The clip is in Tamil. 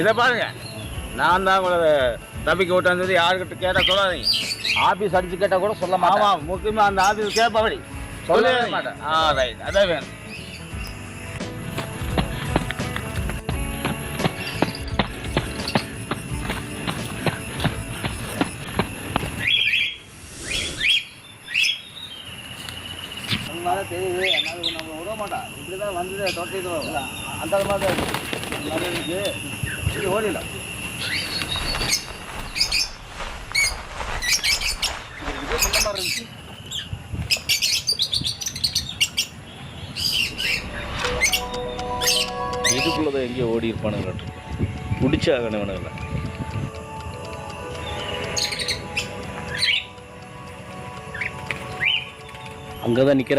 இதை பாருங்க. நான் தான் உங்களை தப்பிக்க விட்டு யாருக்கிட்ட கேட்டால் சொல்லாதீங்க. ஆபீஸ் அடிச்சு கேட்டா கூட சொல்ல ஆமாம் முக்கியமாக அந்த ஆஃபீஸ் கேட்பபடி சொல்லவே மாட்டேன். ஆ ரைட் அதான் வேணும். தெரியுது. நம்ம விட மாட்டான். இப்படி தான் வந்து தொட்டிட்டு. அந்த மாதிரி தான் இருக்கு. இதுக்குள்ளதான் எங்கேயோ ஓடி இருப்பானுங்க பிடிச்சாகணும் இவனுங்களை. அங்கே தான் நிற்கிறான்